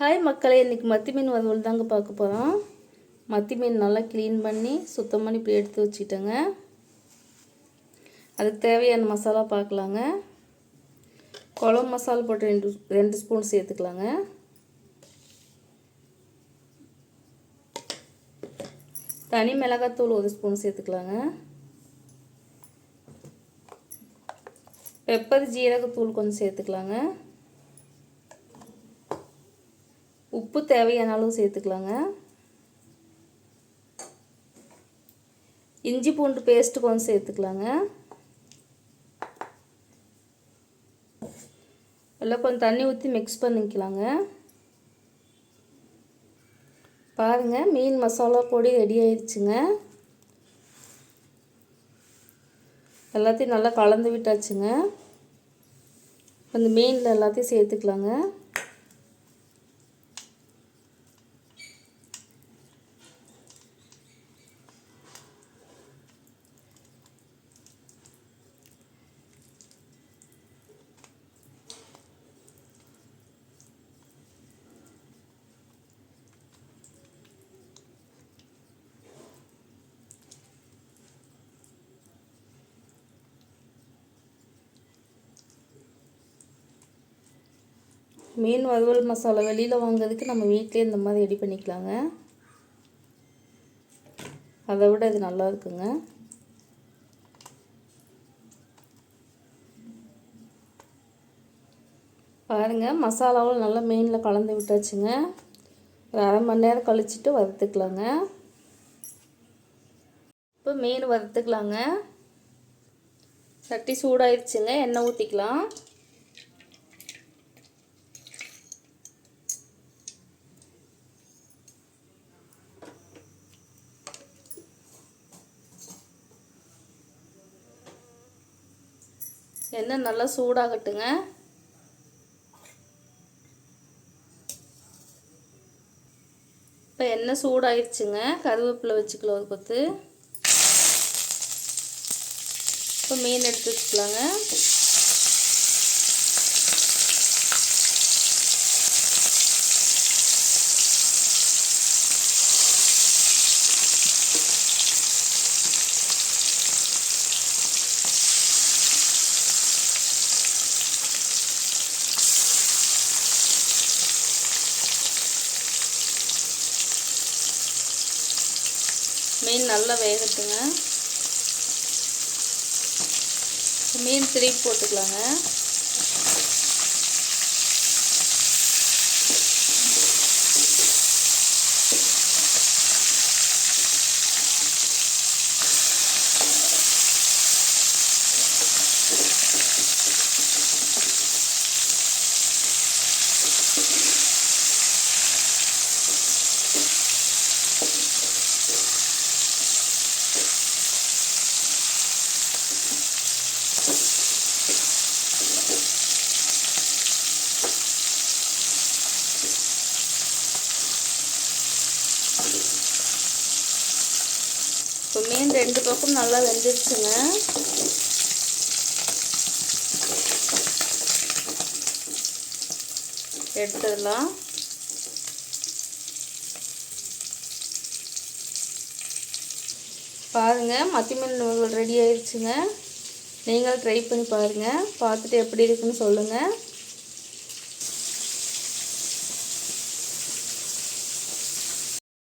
Hi மக்களே. இன்றைக்கி மத்தி மீன் வறுவல் தாங்க பார்க்க போகிறோம் மத்தி மீன் நல்லா க்ளீன் பண்ணி சுத்தம் பண்ணி இப்படி எடுத்து வச்சுட்டேங்க. அதுக்கு தேவையான மசாலா பார்க்கலாங்க. குழம்பு மசாலா போட்டு ரெண்டு ரெண்டு ஸ்பூன் சேர்த்துக்கலாங்க. தனி மிளகாத்தூள் ஒரு ஸ்பூன் சேர்த்துக்கலாங்க. பெப்பர் ஜீரகத்தூள் கொஞ்சம் சேர்த்துக்கலாங்க. உப்பு தேவையான அளவு சேர்த்துக்கலாங்க. இஞ்சி பூண்டு பேஸ்ட்டு கொஞ்சம் சேர்த்துக்கலாங்க. எல்லாம் கொஞ்சம் தண்ணி ஊற்றி மிக்ஸ் பண்ணிக்கலாங்க. பாருங்கள் மீன் மசாலா பொடி ரெடி ஆயிடுச்சுங்க. எல்லாத்தையும் நல்லா கலந்து விட்டாச்சுங்க. அந்த மீனில் எல்லாத்தையும் சேர்த்துக்கலாங்க. மீன் வறுவல் மசாலா வெளியில் வாங்குறதுக்கு நம்ம வீட்டிலே இந்த மாதிரி ரெடி பண்ணிக்கலாங்க. அதை விட இது நல்லா இருக்குங்க. பாருங்கள் மசாலாவும் நல்லா மீனில் கலந்து விட்டாச்சுங்க. ஒரு அரை மணி நேரம் கழிச்சிட்டு வறுத்துக்கலாங்க. இப்போ மீன் வறுத்துக்கலாங்க. சட்டி சூடாயிருச்சுங்க எண்ணெய் ஊற்றிக்கலாம் எண்ணெய் நல்லா சூடாகட்டுங்க. இப்போ எண்ணெய் சூடாயிருச்சுங்க. கருவேப்பிலை வச்சுக்கலாம் ஒரு கொத்து. இப்போ மீன் எடுத்து வச்சுக்கலாங்க. மீன் நல்லா வேகட்டுங்க. மீன் திருப்பி போட்டுக்கலாங்க. இப்போ மீன் ரெண்டு பக்கம் நல்லா வெந்துருச்சுங்க. எடுத்துடலாம். பாருங்கள் மத்தி மீன் ரெடி ஆயிடுச்சுங்க நீங்கள் ட்ரை பண்ணி பாருங்கள் பார்த்துட்டு எப்படி இருக்குன்னு சொல்லுங்கள்